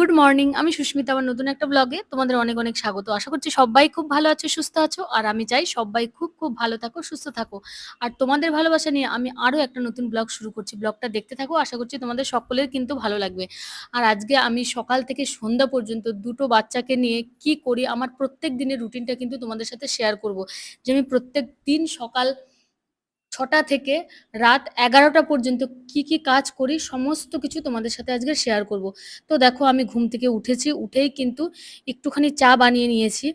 Good morning. আমি সুস্মিতা আমার নতুন একটা ব্লগে তোমাদের অনেক অনেক স্বাগত। আশা করছি সবাই খুব ভালো আছো, সুস্থ আছো, আর আমি চাই সবাই খুব খুব ভালো থাকো, সুস্থ থাকো। আর তোমাদের ভালোবাসা নিয়ে আমি আরও একটা নতুন ব্লগ শুরু করছি। ব্লগটা দেখতে থাকো, আশা করছি তোমাদের সকলের কিন্তু ভালো লাগবে। আর আজকে আমি সকাল থেকে সন্ধ্যা পর্যন্ত দুটো বাচ্চাকে নিয়ে কি করি, আমার প্রত্যেক দিনের রুটিনটা কিন্তু তোমাদের সাথে শেয়ার করব। যে আমি প্রত্যেক দিন সকাল ছটা থেকে রাত এগারোটা পর্যন্ত কি কি কাজ করি, সমস্ত কিছু তোমাদের সাথে আজকে শেয়ার করব। তো দেখো আমি ঘুম থেকে উঠেছি, উঠেই কিন্তু একটুখানি চা বানিয়ে নিয়েছি।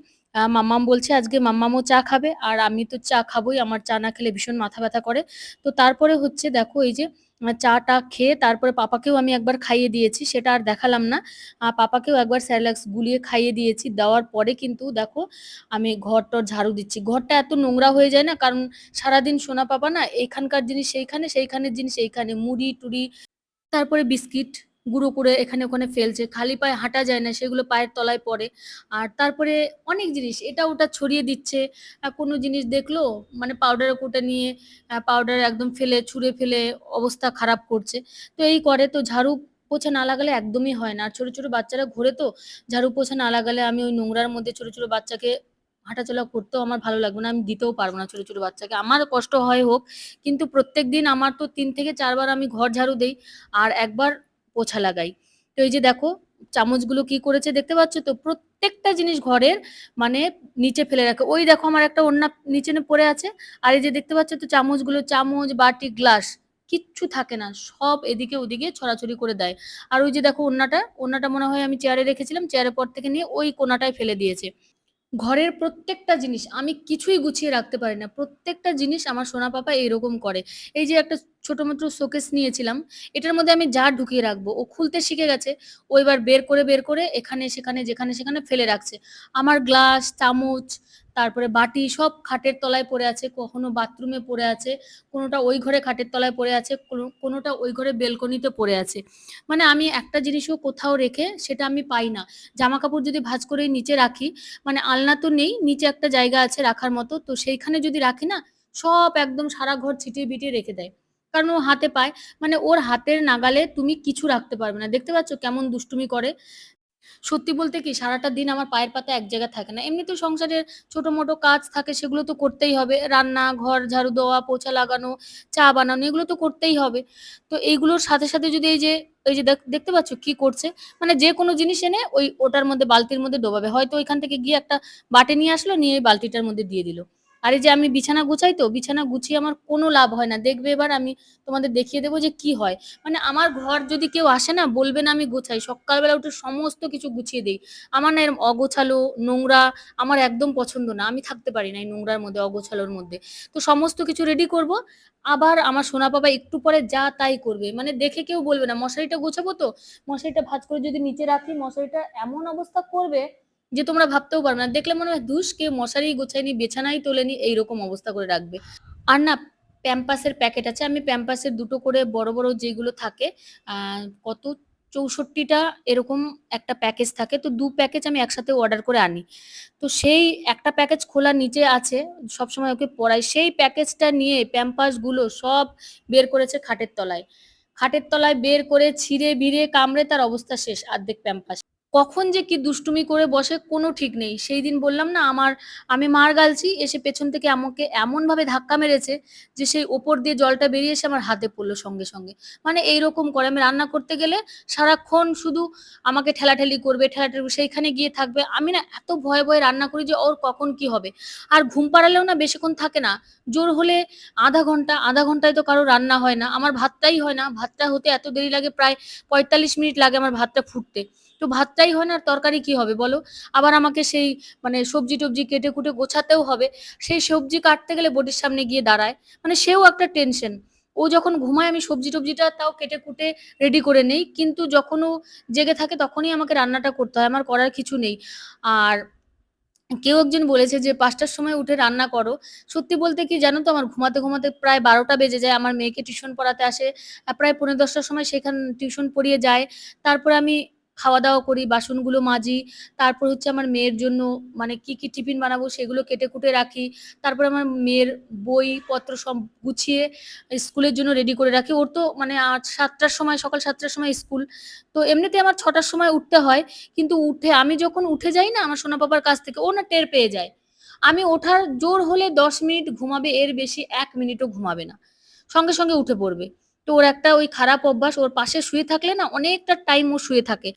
মাম্মাম বলছে, আজকে মাম্মামও চা খাবে আর আমি তো চা খাবোই, আমার চা না খেলে ভীষণ মাথা ব্যথা করে। তো তারপরে হচ্ছে দেখো, এই যে চাটা খেয়ে তারপরে পাপাকেও আমি একবার খাইয়ে দিয়েছি, সেটা আর দেখালাম না। পাপাকেও একবার স্যালাক্স গুলিয়ে খাইয়ে দিয়েছি, দেওয়ার পরে কিন্তু দেখো, আমি ঘরটর ঝাড়ু দিচ্ছি। ঘরটা এত নোংরা হয়ে যায় না, কারণ সারাদিন সোনা পাপা না, এইখানকার জিনিস সেইখানে, সেইখানের জিনিস এইখানে, মুড়ি টুড়ি, তারপরে বিস্কিট গুঁড়ো করে এখানে ওখানে ফেলছে, খালি পায়ে হাঁটা যায় না, সেগুলো পায়ের তলায় পড়ে। আর তারপরে অনেক জিনিস, এটা ওটা ছড়িয়ে দিচ্ছে। কোনো জিনিস দেখল? মানে পাউডার কোটা নিয়ে পাউডার একদম ফেলে, ছুঁড়ে ফেলে অবস্থা খারাপ করছে। তো এই করে, তো ঝাড়ু পোছা না লাগালে একদমই হয় না। আর ছোট ছোট বাচ্চারা ঘোরে তো, ঝাড়ু পোছা না লাগালে আমি ওই নোংরার মধ্যে ছোট ছোট বাচ্চাকে হাঁটাচলা করতেও আমার ভালো লাগবে না, আমি দিতেও পারব না ছোট ছোট বাচ্চাকে। আমার কষ্ট হয় হোক, কিন্তু প্রত্যেক দিন আমার তো তিন থেকে চারবার আমি ঘর ঝাড়ু দেই। আর একবার পোছা লাগাই। তো এই যে দেখো, চামচগুলো কি করেছে দেখতে পাচ্ছ তো? প্রত্যেকটা জিনিস ঘরের মানে নিচে ফেলে রাখে। ওই দেখো আমার একটা ওড়না নিচে পড়ে আছে। আর এই যে দেখতে পাচ্ছ তো চামচগুলো চামচ, বাটি, গ্লাস কিচ্ছু থাকে না। সব এদিকে ওদিকে ছড়াছড়ি করে দেয়। আর ওই যে দেখো ওড়নাটা ওড়নাটা মনে হয় আমি চেয়ারে রেখেছিলাম। চেয়ারের পর থেকে নিয়ে ওই কোনাটায় ফেলে দিয়েছে। ঘরের প্রত্যেকটা জিনিস আমি কিছুই গুছিয়ে রাখতে পারি না। প্রত্যেকটা জিনিস আমার সোনা পাপা এরকম করে। এই যে একটা ছোট মাত্র শোকেস নিয়েছিলাম, এটার মধ্যে আমি যা ঢুকিয়ে রাখব, ও খুলতে শিখে গেছে, ও এবার বের করে বের করে এখানে, সেখানে, যেখানে, সেখানে ফেলে রাখছে। আমার গ্লাস, চামচ তারপরে বাটি সব খাটের তলায় পড়ে আছে, কখনো বাথরুমে পড়ে আছে, কোনোটা ওই ঘরে খাটের তলায় পড়ে আছে, কোনো- কোনোটা ওই ঘরে বেলকনিতে পড়ে আছে। মানে আমি একটা জিনিসও কোথাও রেখে সেটা আমি পাই না। জামা কাপড় যদি ভাঁজ করে নিচে রাখি মানে আলনা তো নেই, নিচে একটা জায়গা আছে রাখার মতো, তো সেইখানে যদি রাখি না, সব একদম সারা ঘর ছিটিয়ে বিটিয়ে রেখে দেয়। কারণ ও হাতে পায় মানে ওর হাতের নাগালে তুমি কিছু রাখতে পারবে না। দেখতে পাচ্ছ কেমন দুষ্টুমি করে? সত্যি বলতে কি, সারাটা দিন আমার পায়ের পাতা এক জায়গায় থাকে না। এমনি তো সংসারের ছোট মোটো কাজ থাকে, সেগুলো তো করতেই হবে। রান্না, ঘর, ঝাড়ু দেওয়া, পোছা লাগানো, চা বানানো, এগুলো তো করতেই হবে। তো এইগুলোর সাথে সাথে যদি এই যে এই যে দেখ- দেখতে পাচ্ছ কি করছে? মানে যে কোনো জিনিস এনে ওই ওটার মধ্যে, বালতির মধ্যে ডোবাবে। হয়তো ওইখান থেকে গিয়ে একটা বাটি নিয়ে আসলো, নিয়ে ওই বালতিটার মধ্যে দিয়ে দিল। আর এই যে আমি বিছানা গুছাই তো, বিছানা গুছিয়ে আমার কোনো লাভ হয় না। দেখবে এবার আমি তোমাদের দেখিয়ে দেবো যে কি হয়। মানে আমার ঘর যদি কেউ আসে না, বলবে না আমি গোছাই। সকালবেলা উঠে সমস্ত কিছু গুছিয়ে দিই। আমার না এরম অগোছালো নোংরা আমার একদম পছন্দ না। আমি থাকতে পারি না এই নোংরার মধ্যে, অগোছালোর মধ্যে। তো সমস্ত কিছু রেডি করব। আবার আমার সোনা বাবা একটু পরে যা তাই করবে। মানে দেখে কেউ বলবে না, মশারিটা গোছাবো তো? মশারিটা ভাঁজ করে যদি নিচে রাখি, মশারিটা এমন অবস্থা করবে যে তোমরা ভাবতেও পারবে না। দেখলে মনে হয় দুষ কেউ মশারি গোছায়নি, বিছানাই তোলেনি, এইরকম অবস্থা করে রাখবে। আর না, প্যাম্পাসের প্যাকেট আছে। আমি প্যাম্পাসের দুটো করে বড় বড় যেগুলো থাকে কত? চৌষট্টিটা এরকম একটা প্যাকেজ থাকে। তো দু প্যাকেজ আমি একসাথে অর্ডার করে আনি। তো সেই একটা প্যাকেজ খোলা নিচে আছে, সবসময় ওকে পড়াই সেই প্যাকেজটা নিয়ে প্যাম্পাসগুলো সব বের করেছে খাটের তলায়। খাটের তলায় বের করে ছিঁড়ে, বিড়ে, কামড়ে তার অবস্থা শেষ। অর্ধেক প্যাম্পাস। কখন যে কি দুষ্টুমি করে বসে কোনো ঠিক নেই। সেই দিন বললাম, না, আমার, আমি মার গালছি। এসে পেছন থেকে আমাকে এমন ভাবে ধাক্কা মেরেছে যে সেই ওপর দিয়ে জলটা বেরিয়ে এসে আমার হাতে পড়ল সঙ্গে সঙ্গে। মানে এইরকম করে। আমি রান্না করতে গেলে সারাক্ষণ শুধু আমাকে ঠেলাঠেলি করবে, ঠেলাঠেলি সেইখানে গিয়ে থাকবে। আমি না এত ভয়ে ভয়ে রান্না করি যে ওর কখন কি হবে। আর ঘুম পাড়ালেও না বেশিক্ষণ থাকে না। জোর হলে আধা ঘণ্টা, আধা ঘন্টায় তো কারও রান্না হয় না। আমার ভাতটাই হয় না। ভাতটা হতে এত দেরি লাগে, প্রায় পঁয়তাল্লিশ মিনিট লাগে আমার ভাতটা ফুটতে। তো ভাতটাই হয় না, আর তরকারি কি হবে বলো? আবার আমাকে সেই মানে সবজি টবজি কেটে কুটে গোছাতেও হবে। সেই সবজি কাটতে গেলে বডির সামনে গিয়ে দাঁড়ায়। মানে সেও একটা টেনশন। ও যখন ঘুমায় আমি সবজি টবজিটা তাও কেটে কুটে রেডি করে নেই। কিন্তু যখন ও জেগে থাকে তখনই আমাকে রান্নাটা করতে হয়। আমার করার কিছু নেই। আর কেউ একজন বলেছে যে, পাঁচটার সময় উঠে রান্না করো। সত্যি বলতে কি জানো তো, আমার ঘুমাতে ঘুমাতে প্রায় বারোটা বেজে যায়। আমার মেয়েকে টিউশন পড়াতে আসে। প্রায় পনেরো দশটার সময় সেখান টিউশন পড়িয়ে যায়। তারপরে আমি খাওয়া দাওয়া করি, বাসনগুলো মাজি, তারপর হচ্ছে আমার মেয়ের জন্য মানে কি কি টিফিন বানাবো সেগুলো কেটে কুটে রাখি, তারপর আমার মেয়ের বইপত্র সব গুছিয়ে স্কুলের জন্য রেডি করে রাখি। ওর তো মানে আট সাতটার সময়, সকাল সাতটার সময় স্কুল। তো এমনিতে আমার ছটার সময় উঠতে হয়, কিন্তু উঠে, আমি যখন উঠে যাই না আমার সোনা বাবার কাছ থেকে, ও না টের পেয়ে যায়। আমি ওঠার জোর হলে দশ মিনিট ঘুমাবে, এর বেশি এক মিনিটও ঘুমাবে না। সঙ্গে সঙ্গে উঠে পড়বে। তো ওর একটা ওই খারাপ অভ্যাস, ওর পাশে শুয়ে থাকলে না অনেকটা টাইম ও শুয়ে থাকে।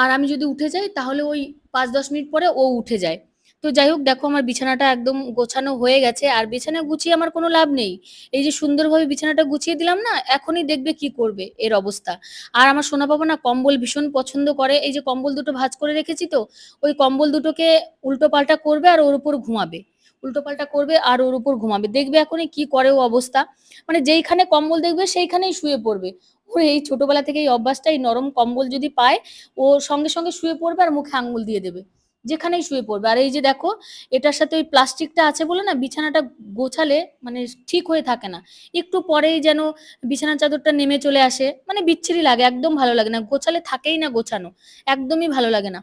আর আমি যদি উঠে যাই, তাহলে ওই পাঁচ দশ মিনিট পরে ও উঠে যায়। তো যাই হোক, দেখো আমার বিছানাটা একদম গোছানো হয়ে গেছে, আর বিছানা গুছিয়ে আমার কোনো লাভ নেই। এই যে সুন্দরভাবে বিছানাটা গুছিয়ে দিলাম না, এখনই দেখবে কি করবে এর অবস্থা। আর আমার সোনা পাবো না কম্বল ভীষণ পছন্দ করে। এই যে কম্বল দুটো ভাজ করে রেখেছি তো, ওই কম্বল দুটোকে উল্টো পাল্টা করবে আর ওর উপর ঘুমাবে। উল্টো পাল্টা করবে আর ওর উপর ঘুমাবে। দেখবে এখনই কি করে ও অবস্থা। মানে যেইখানে কম্বল দেখবে, সেইখানেই শুয়ে পড়বে। ওর এই ছোটবেলা থেকে এই অভ্যাসটা, এই নরম কম্বল যদি পায়, ও সঙ্গে সঙ্গে শুয়ে পড়বে আর মুখে আঙ্গুল দিয়ে দেবে। যেখানেই শুয়ে পড়বে। আর এই যে দেখো, এটার সাথে ওই প্লাস্টিকটা আছে বলে না, বিছানাটা গোছালে মানে ঠিক হয়ে থাকে না। একটু পরেই যেন বিছানার চাদরটা নেমে চলে আসে। মানে বিচ্ছিরি লাগে, একদম ভালো লাগে না। গোছালে থাকেই না গোছানো। একদমই ভালো লাগে না।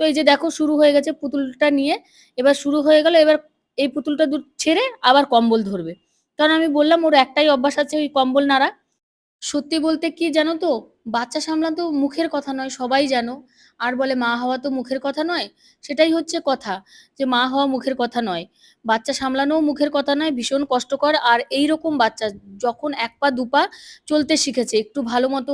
তো এই যে দেখো, শুরু হয়ে গেছে পুতুলটা নিয়ে। এবার শুরু হয়ে গেল, এবার এই পুতুলটা ছেড়ে আবার কম্বল ধরবে। কারণ আমি বললাম, ওর একটাই অভ্যাস আছে ওই কম্বল নাড়া। সত্যি বলতে কি জানো তো? বাচ্চা সামলানো মুখের কথা নয়, সবাই জানো। আর বলে মা হওয়া তো মুখের কথা নয়, সেটাই হচ্ছে কথা যে মা হওয়া মুখের কথা নয়। বাচ্চা সামলানোও মুখের কথা নয়, ভীষণ কষ্টকর। আর এই রকম বাচ্চা যখন এক পা, দু পা চলতে শিখেছে, একটু ভালো মতো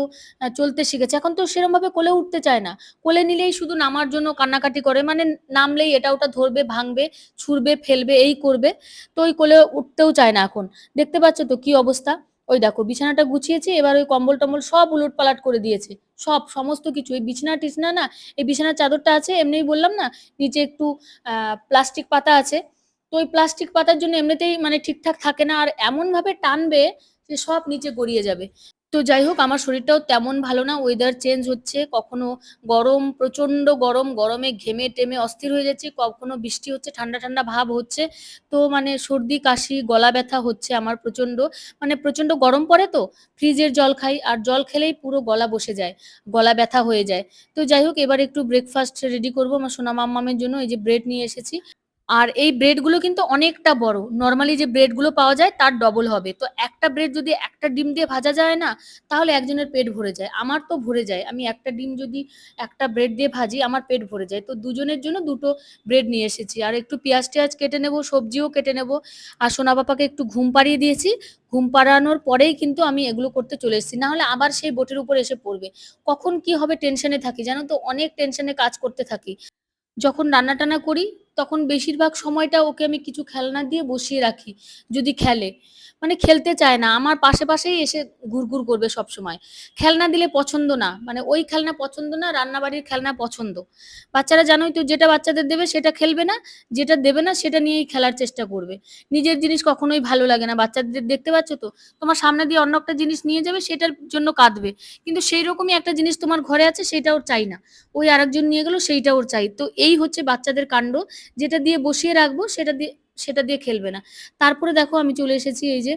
চলতে শিখেছে, এখন তো সেরকম ভাবে কোলে উঠতে চায় না। কোলে নিলেই শুধু নামার জন্য কান্নাকাটি করে মানে নামলেই এটা ওটা ধরবে, ভাঙবে, ছুঁড়বে, ফেলবে, এই করবে, তো ওই কোলে উঠতেও চায় না এখন। দেখতে পাচ্ছ তো কি অবস্থা? ওই দেখো বিছানাটা গুছিয়েছে, এবার ওই কম্বল টম্বল সব উলট পালাট করে দিয়েছে। সব, সমস্ত কিছু, এই বিছানা টিছনা না, এই বিছানার চাদরটা আছে, এমনিই বললাম না, নিচে একটু প্লাস্টিক পাতা আছে। তো ওই প্লাস্টিক পাতার জন্য এমনিতেই মানে ঠিকঠাক থাকে না, আর এমনভাবে টানবে যে সব নিচে গড়িয়ে যাবে। তো যাই হোক, আমার শরীরটাও তেমন ভালো না। ওয়েদার চেঞ্জ হচ্ছে, কখনো গরম প্রচণ্ড গরম, গরমে ঘেমে টেমে অস্থির হয়ে যাচ্ছে, কখনো বৃষ্টি হচ্ছে, ঠান্ডা ঠান্ডা ভাব হচ্ছে। তো মানে সর্দি, কাশি, গলা ব্যথা হচ্ছে আমার প্রচণ্ড মানে প্রচণ্ড গরম পড়ে তো, ফ্রিজের জল খাই আর জল খেলেই পুরো গলা বসে যায়, গলা ব্যথা হয়ে যায়। তো যাই হোক, এবার একটু ব্রেকফাস্ট রেডি করব, আমার সোনা মাম্মামের জন্য, এই যে ব্রেড নিয়ে এসেছি। আর এই ব্রেডগুলো কিন্তু অনেকটা বড়। নর্মালি যে ব্রেডগুলো পাওয়া যায়, তার ডবল হবে। তো একটা ব্রেড যদি একটা ডিম দিয়ে ভাজা যায় না, তাহলে একজনের পেট ভরে যায়। আমার তো ভরে যায়। আমি একটা ডিম যদি একটা ব্রেড দিয়ে ভাজি, আমার পেট ভরে যায়। তো দুজনের জন্য দুটো ব্রেড নিয়ে এসেছি। আর একটু পেঁয়াজ টেয়াজ কেটে নেব, সবজিও কেটে নেব। আর সোনা বাপাকে একটু ঘুম পাড়িয়ে দিয়েছি। ঘুম পাড়ানোর পরেই কিন্তু আমি এগুলো করতে চলে এসেছি। না হলে আবার সেই বোটের উপর এসে পড়বে। কখন কি হবে টেনশনে থাকি, জানো তো? অনেক টেনশনে কাজ করতে থাকি। যখন রান্না টান্না করি তখন বেশিরভাগ সময়টা ওকে আমি কিছু খেলনা দিয়ে বসিয়ে রাখি, যদি খেলে। মানে খেলতে চায় না, আমার পাশে পাশেই এসে ঘুরঘুর করবে সব সময় খেলনা দিলে পছন্দ না মানে ওই খেলনা পছন্দ না, রান্নাবাড়ির খেলনা পছন্দ। বাচ্চারা জানোই তো, যেটা বাচ্চাদের দেবে সেটা খেলবে না, যেটা দেবে না সেটা নিয়েই খেলার চেষ্টা করবে। নিজের জিনিস কখনোই ভালো লাগে না। বাচ্চাদের দেখতে পাচ্ছ তো, তোমার সামনে দিয়ে অন্য একটা জিনিস নিয়ে যাবে, সেটার জন্য কাঁদবে। কিন্তু সেই রকমই একটা জিনিস তোমার ঘরে আছে সেটা ওর চাই না। ওই আরেকজন নিয়ে গেল সেইটা ওর চাই। তো এই হচ্ছে বাচ্চাদের কাণ্ড। যেটা দিয়ে বসিয়ে রাখব সেটা দিয়ে সেটা দিয়ে খেলবে না। তারপরে দেখো আমি চলে এসেছি এই যে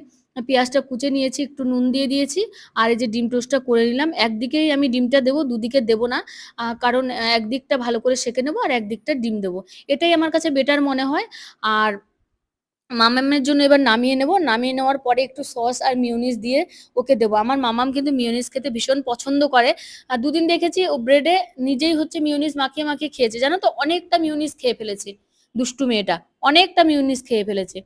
পেঁয়াজটা কুচে নিয়েছি, একটু নুন দিয়ে দিয়েছি আর এই যে ডিম টোস্টটা করে নিলাম। একদিকেই আমি ডিমটা দেবো, দুদিকে দেব না কারণ একদিকটা ভালো করে সেঁকে নেব আর একদিকটা ডিম দেবো। এটাই আমার কাছে বেটার মনে হয়। আর মামামের জন্য এবার নামিয়ে নেব। নামিয়ে নেওয়ার পরে একটু সস আর মিউনিস দিয়ে ওকে দেবো। আমার মামাম কিন্তু মিউনিস খেতে ভীষণ পছন্দ করে। আর দুদিন দেখেছি ও ব্রেডে নিজেই হচ্ছে মিউনিস মাখিয়ে মাখিয়ে খেয়েছে। জানো তো? অনেকটা মিউনিস খেয়ে ফেলেছে। দুষ্টু মেয়েটা। অনেকটা মিউনিস খেয়ে ফেলেছে।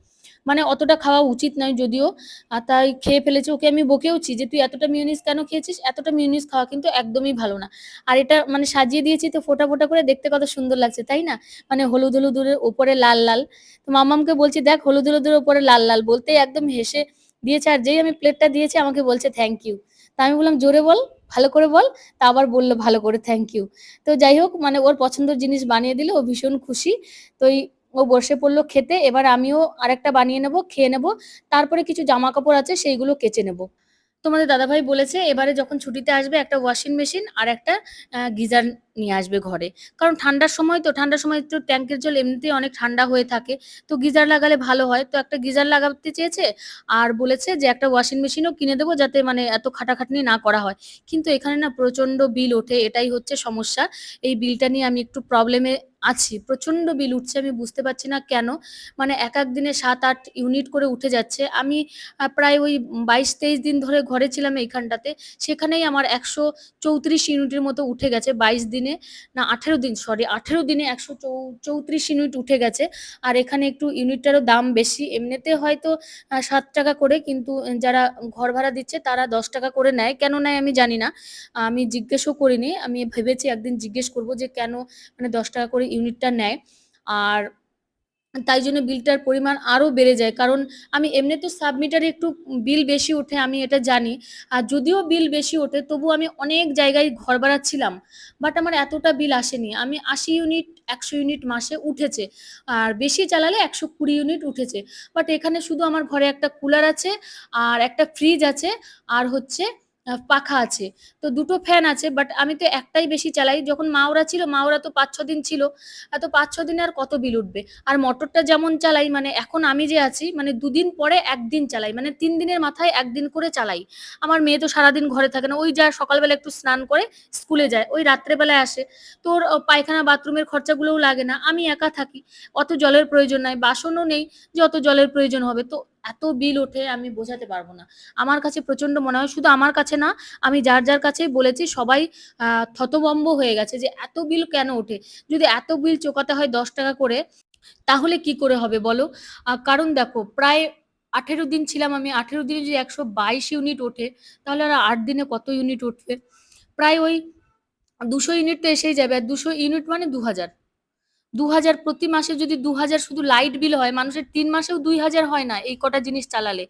মানে অতটা খাওয়া উচিত নয় যদিও। আর তাই খেয়ে ফেলেছে। ওকে আমি বকেওছি যে, তুই এতটা মিউনিস কেন খেয়েছিস? এতটা মিউনিস খাওয়া কিন্তু একদমই ভালো না। আর এটা মানে সাজিয়ে দিয়েছি তো ফোটা ফোটা করে দেখতে কত সুন্দর লাগছে, তাই না? মানে হলুদ হলুদের ওপরে লাল লাল। তো মামামকে বলছি, দেখ, হলুদ হলুদের ওপরে লাল লাল। বলতেই একদম হেসে দিয়েছে আর যেই আমি প্লেটটা দিয়েছি আমাকে বলছে থ্যাংক ইউ তা আমি বললাম, জোরে বল, ভালো করে বল। তা আবার বলল, ভালো করে থ্যাংক ইউ তো যাই হোক মানে ওর পছন্দের জিনিস বানিয়ে দিলে ও ভীষণ খুশি। তো এই ও বসে পড়ল খেতে, এবার আমিও আরেকটা বানিয়ে নেব, খেয়ে নেব, তারপরে কিছু জামা কাপড় আছে সেইগুলো কেচে নেব। তোমাদের দাদাভাই বলেছে, এবারে যখন ছুটিতে আসবে একটা ওয়াশিং মেশিন আর একটা গিজার নিয়ে আসবে ঘরে। কারণ ঠান্ডার সময় তো, ঠান্ডার সময় তো ট্যাঙ্কের জল এমনিতেই অনেক ঠান্ডা হয়ে থাকে। তো গিজার লাগালে ভালো হয়। তো একটা গিজার লাগাতে চেয়েছে আর বলেছে যে একটা ওয়াশিং মেশিনও কিনে দেবো যাতে মানে এত খাটাখাটনি না করা হয়। কিন্তু এখানে না প্রচণ্ড বিল ওঠে, এটাই হচ্ছে সমস্যা। এই বিলটা নিয়ে আমি একটু প্রবলেমে আছি। প্রচণ্ড বিল উঠছে, আমি বুঝতে পারছি না কেন। মানে এক এক দিনে সাত আট ইউনিট করে উঠে যাচ্ছে। আমি প্রায় ওই বাইশ তেইশ দিন ধরে ঘরে ছিলাম এইখানটাতে। সেখানেই আমার একশো চৌত্রিশ ইউনিটের মতো উঠে গেছে। বাইশ দিনে না, আঠেরো দিন সরি আঠেরো দিনে একশো চৌত্রিশ ইউনিট উঠে গেছে। আর এখানে একটু ইউনিটটারও দাম বেশি। এমনিতে হয়তো সাত টাকা করে, কিন্তু যারা ঘর ভাড়া দিচ্ছে, তারা দশ টাকা করে নেয়। কেন নেয় আমি জানি না। আমি জিজ্ঞেসও করিনি। আমি ভেবেছি একদিন জিজ্ঞেস করব যে কেন মানে দশ টাকা করে ইউনিটটা নেয়। আর তাই জন্য বিলটার পরিমাণ আরও বেড়ে যায়। কারণ আমি এমনি তো সাবমিটারে একটু বিল বেশি ওঠে, আমি এটা জানি। আর যদিও বিল বেশি ওঠে, তবু আমি অনেক জায়গায় ঘর বাড়াচ্ছিলাম বাট আমার এতটা বিল আসেনি। আমি আশি ইউনিট, একশো ইউনিট মাসে উঠেছে, আর বেশি চালালে একশো কুড়ি ইউনিট উঠেছে। বাট এখানে শুধু আমার ঘরে একটা কুলার আছে, আর একটা ফ্রিজ আছে, আর হচ্ছে পাখা আছে। তো দুটো ফ্যান আছে বাট আমি তো একটাই বেশি চালাই। যখন মাওরা ছিল, মাওরা তো পাঁচ ছ দিন ছিল এত পাঁচ ছ দিনে আর কত বিল উঠবে? আর মোটরটা যেমন চালাই মানে এখন আমি যে আছি মানে দুদিন পরে একদিন চালাই মানে তিন দিনের মাথায় একদিন করে চালাই। আমার মেয়ে তো সারাদিন ঘরে থাকে না, ওই যা সকালবেলা একটু স্নান করে স্কুলে যায়, ওই রাত্রেবেলায় আসে। তোর পায়খানা বাথরুমের খরচাগুলোও লাগে না, আমি একা থাকি, অত জলের প্রয়োজন নাই, বাসনও নেই যে অত জলের প্রয়োজন হবে, তো এত বিল ওঠে আমি বোঝাতে পারব না। আমার কাছে প্রচণ্ড মনে হয়, শুধু আমার কাছে না, আমি যার যার কাছেই বলেছি সবাই থতবম্ব হয়ে গেছে যে এত বিল কেন ওঠে? যদি এত বিল চোকাতে হয় দশ টাকা করে, তাহলে কি করে হবে বলো? কারণ দেখো, প্রায় আঠেরো দিন ছিলাম আমি, আঠেরো দিনে যদি একশো বাইশ ইউনিট ওঠে, তাহলে আর আট দিনে কত ইউনিট উঠবে? প্রায় ওই দুশো ইউনিট তো এসেই যাবে, আর দুশো ইউনিট মানে দু হাজার। দু হাজার প্রতি মাসে যদি দু হাজার শুধু লাইট বিল হয়, মানুষের তিন মাসেও দুই হাজার হয় না এই কটা জিনিস চালালে।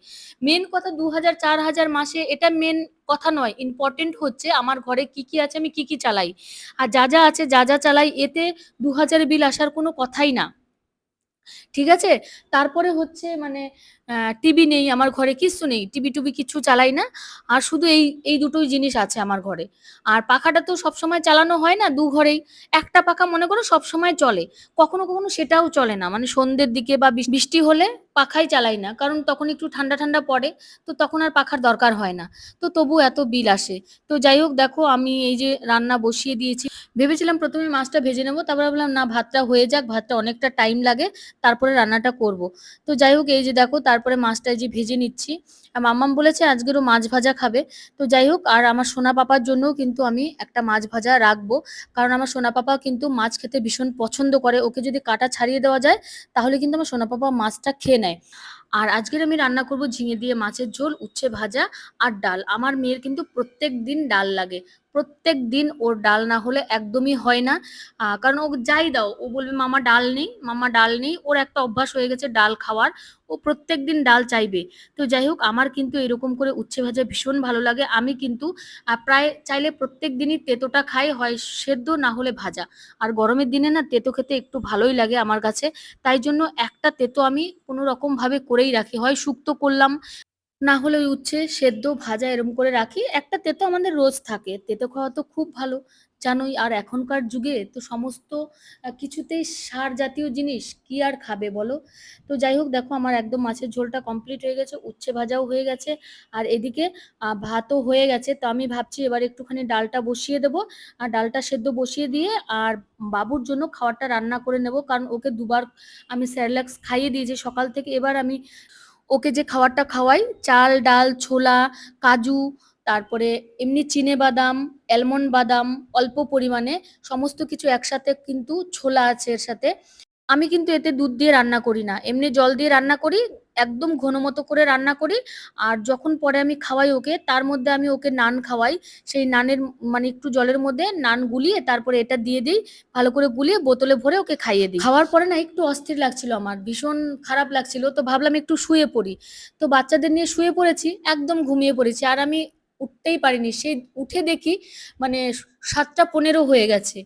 মেন কথা দু হাজার চার হাজার মাসে এটা মেন কথা নয় ইম্পর্টেন্ট হচ্ছে আমার ঘরে কি কি আছে, আমি কি কি চালাই। আর যা যা আছে, যা যা চালাই, এতে দু হাজার বিল আসার কোনো কথাই না। ঠিক আছে? তারপরে হচ্ছে মানে টিভি নেই, আমার ঘরে কিচ্ছু নেই টিভি টুবি কিচ্ছু চালাই না। আর শুধু এই এই দুটোই জিনিস আছে আমার ঘরে। আর পাখাটা তো সবসময় চালানো হয় না দু ঘরেই। একটা পাখা মনে করো সবসময় চলে, কখনো কখনো সেটাও চলে না। মানে সন্ধ্যের দিকে বা বৃষ্টি হলে পাখাই চালাই না, কারণ তখন একটু ঠান্ডা ঠান্ডা পড়ে, তো তখন আর পাখার দরকার হয় না। তো তবু এত বিল আসে। তো যাই হোক, দেখো আমি এই যে রান্না বসিয়ে দিয়েছি। ভেবেছিলাম প্রথমে মাছটা ভেজে নেব, তারপরে ভাবলাম না, ভাতটা হয়ে যাক, ভাতটা অনেকটা টাইম লাগে, তারপরে রান্নাটা করব। তো যাই হোক, এই যে দেখো, তারপরে মাছটা যে ভেজে নিচ্ছি। আর মাম্মাম বলেছে আজকেরও মাছ ভাজা খাবে। তো যাই হোক, আর আমার সোনা পাপার জন্যও কিন্তু আমি একটা মাছ ভাজা রাখব। কারণ আমার সোনা পাপা কিন্তু মাছ খেতে ভীষণ পছন্দ করে। ওকে যদি কাটা ছাড়িয়ে দেওয়া যায়, তাহলে কিন্তু আমার সোনা পাপা মাছটা খেয়ে নেয়। আর আজকের আমি রান্না করব ঝিঙে দিয়ে মাছের ঝোল, উচ্ছে ভাজা আর ডাল। আমার মেয়ের কিন্তু প্রত্যেক দিন ডাল লাগে। প্রত্যেক দিন ওর ডাল না হলে একদমই হয় না। কারণ ও যাই দাও, ও বলবে, মামা, ডাল নেই, মামা, ডাল নেই। ওর একটা অভ্যাস হয়ে গেছে ডাল খাওয়ার। ও প্রত্যেক দিন ডাল চাইবে। তো যাই হোক, আমার কিন্তু এরকম করে উচ্ছে ভাজা ভীষণ ভালো লাগে। আমি কিন্তু প্রায় চাইলে প্রত্যেক দিনই তেতোটা খাই, হয় সেদ্ধ না হলে ভাজা। আর গরমের দিনে না তেতো খেতে একটু ভালোই লাগে আমার কাছে। তাই জন্য একটা তেতো আমি কোনো রকম ভাবে করেই রাখি। হয় শুক্তো করলাম না হলে ওই উচ্ছে সেদ্ধ ভাজা এরম করে রাখি। একটা তেতো আমাদের রোজ থাকে, তেতো খাওয়া তো খুব ভালো। জানোই, আর এখনকার যুগে তো সমস্ত কিছুতেই সার জাতীয় জিনিস কি আর খাবে বলো? তো যাই হোক, দেখো আমার একদম মাছের ঝোলটা কমপ্লিট হয়ে গেছে, উচ্ছে ভাজাও হয়ে গেছে। আর এদিকে ভাতও হয়ে গেছে। তো আমি ভাবছি এবার একটুখানি ডালটা বসিয়ে দেবো। আর ডালটা সেদ্ধ বসিয়ে দিয়ে, আর বাবুর জন্য খাবারটা রান্না করে নেব। কারণ ওকে দুবার আমি স্যারলাক্স খাইয়ে দিয়েছি সকাল থেকে। এবার আমি ওকে যে খাবারটা খাওয়াই, চাল, ডাল, ছোলা, কাজু, তারপরে এমনি চিনে বাদাম অ্যালমন্ড বাদাম, অল্প পরিমাণে সমস্ত কিছু একসাথে কিন্তু ছোলা আছে এর সাথে। আমি কিন্তু এতে দুধ দিয়ে রান্না করি না। এমনি জল দিয়ে রান্না করি একদম ঘন মতো করে রান্না করি। আর যখন পরে আমি খাওয়াই ওকে, তার মধ্যে আমি ওকে নান খাওয়াই। সেই নানের মানে একটু জলের মধ্যে নান গুলিয়ে তারপরে এটা দিয়ে দিই, ভালো করে গুলিয়ে বোতলে ভরে ওকে খাইয়ে দিই। খাওয়ার পরে না একটু অস্থির লাগছিল আমার, ভীষণ খারাপ লাগছিল। তো ভাবলাম একটু শুয়ে পড়ি। তো বাচ্চাদের নিয়ে শুয়ে পড়েছি, একদম ঘুমিয়ে পড়েছি। আর আমি উঠতেই পারিনি। সেই উঠে দেখি মানে সাতটা পনেরো হয়ে গেছে।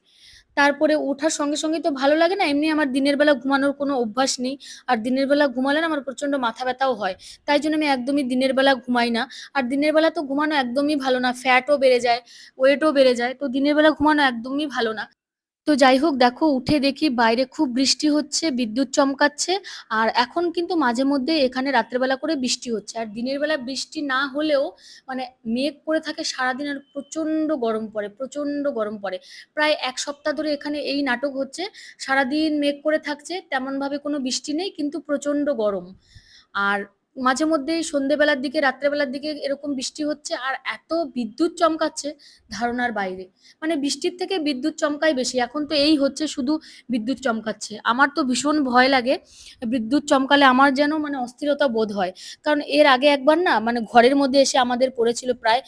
তারপরে ওঠার সঙ্গে সঙ্গে তো ভালো লাগে না। এমনি আমার দিনের বেলা ঘুমানোর কোনো অভ্যাস নেই। আর দিনের বেলা ঘুমালে না আমার প্রচণ্ড মাথা ব্যথাও হয়। তাই জন্য আমি একদমই দিনের বেলা ঘুমাই না। আর দিনের বেলা তো ঘুমানো একদমই ভালো না। ফ্যাটও বেড়ে যায়, ওয়েটও বেড়ে যায়। তো দিনের বেলা ঘুমানো একদমই ভালো না। তো যাই হোক দেখো উঠে দেখি বাইরে খুব বৃষ্টি হচ্ছে, বিদ্যুৎ চমকাচ্ছে। আর এখন কিন্তু মাঝে মধ্যে এখানে রাত্রে বেলা করে বৃষ্টি হচ্ছে। আর দিনের বেলা বৃষ্টি না হলেও মানে মেঘ করে থাকে সারাদিন আর প্রচণ্ড গরম পড়ে, প্রচণ্ড গরম পড়ে। প্রায় এক সপ্তাহ ধরে এখানে এই নাটক হচ্ছে। সারাদিন মেঘ করে থাকছে, তেমনভাবে কোনো বৃষ্টি নেই কিন্তু প্রচণ্ড গরম। আর মাঝে মধ্যেই সন্ধ্যেবেলার দিকে, রাত্রেবেলার দিকে এরকম বৃষ্টি হচ্ছে আর এত বিদ্যুৎ চমকাচ্ছে ধারণার বাইরে। মানে বৃষ্টির থেকে বিদ্যুৎ চমকাই বেশি। এখন তো এই হচ্ছে শুধু বিদ্যুৎ চমকাচ্ছে। আমার তো ভীষণ ভয় লাগে। বিদ্যুৎ চমকালে আমার যেন মানে অস্থিরতা বোধ হয়। কারণ এর আগে একবার না মানে ঘরের মধ্যে এসে আমাদের পড়েছিল প্রায়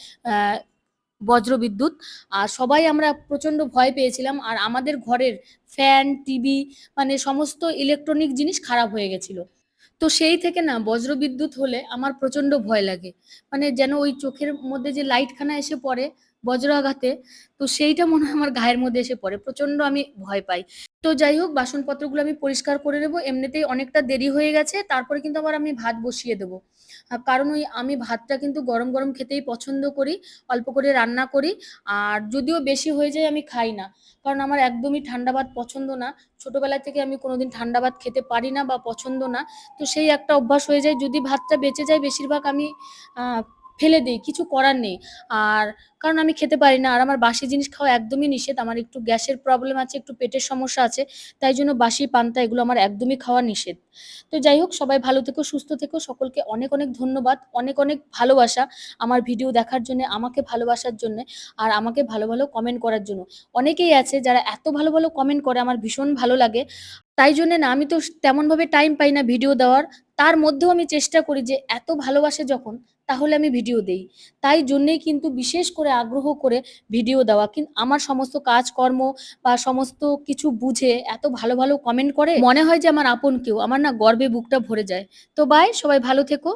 বজ্র বিদ্যুৎ আর সবাই আমরা প্রচণ্ড ভয় পেয়েছিলাম। আর আমাদের ঘরের ফ্যান, টিভি মানে সমস্ত ইলেকট্রনিক জিনিস খারাপ হয়ে গেছিল। তো সেই থেকে না বজ্র বিদ্যুৎ হলে আমার প্রচণ্ড ভয় লাগে। মানে যেন ওই চোখের মধ্যে যে লাইটখানা এসে পড়ে বজ্র আঘাতে, তো সেইটা মনে হয় আমার গায়ের মধ্যে এসে পড়ে। প্রচণ্ড আমি ভয় পাই। তো যাই হোক বাসনপত্রগুলো আমি পরিষ্কার করে নেব। এমনিতেই অনেকটা দেরি হয়ে গেছে। তারপরে কিন্তু আবার আমি ভাত বসিয়ে দেব। কারণ ওই আমি ভাতটা কিন্তু গরম, গরম খেতেই পছন্দ করি। অল্প করে রান্না করি। আর যদিও বেশি হয়ে যায় আমি খাই না। কারণ আমার একদমই ঠান্ডা ভাত পছন্দ না। ছোটবেলা থেকে আমি কোনোদিন ঠান্ডা ভাত খেতে পারি না বা পছন্দ না। তো সেই একটা অভ্যাস হয়ে যায়। যদি ভাতটা বেঁচে যায় বেশিরভাগ আমি ফেলে দিই কিছু করার নেই। আর কারণ আমি খেতে পারি না। আর আমার বাসি জিনিস খাওয়া একদমই নিষেধ। আমার একটু গ্যাসের প্রবলেম আছে, একটু পেটের সমস্যা আছে। তাই জন্য বাসি পান্তা এগুলো আমার একদমই খাওয়া নিষেধ। তো যাই হোক সবাই ভালো থেকো, সুস্থ থেকো। সকলকে অনেক, অনেক ধন্যবাদ। অনেক, অনেক ভালোবাসা আমার ভিডিও দেখার জন্যে, আমাকে ভালোবাসার জন্যে আর আমাকে ভালো, ভালো কমেন্ট করার জন্য। অনেকেই আছে যারা এত ভালো, ভালো কমেন্ট করে আমার ভীষণ ভালো লাগে। তাই জন্যে না আমি তো তেমনভাবে টাইম পাই না ভিডিও দেওয়ার। তার মধ্যেও আমি চেষ্টা করি যে এত ভালোবাসে যখন তাহলে আমি ভিডিও দেই। তাই জন্যেই কিন্তু বিশেষ করে আগ্রহ করে ভিডিও দেওয়া। কিন্তু আমার সমস্ত কাজকর্ম বা সমস্ত কিছু বুঝে এত ভালো, ভালো কমেন্ট করে মনে হয় যে আমার আপন কেউ। আমার না গর্বে বুকটা ভরে যায়। তো বাই সবাই ভালো থেকো।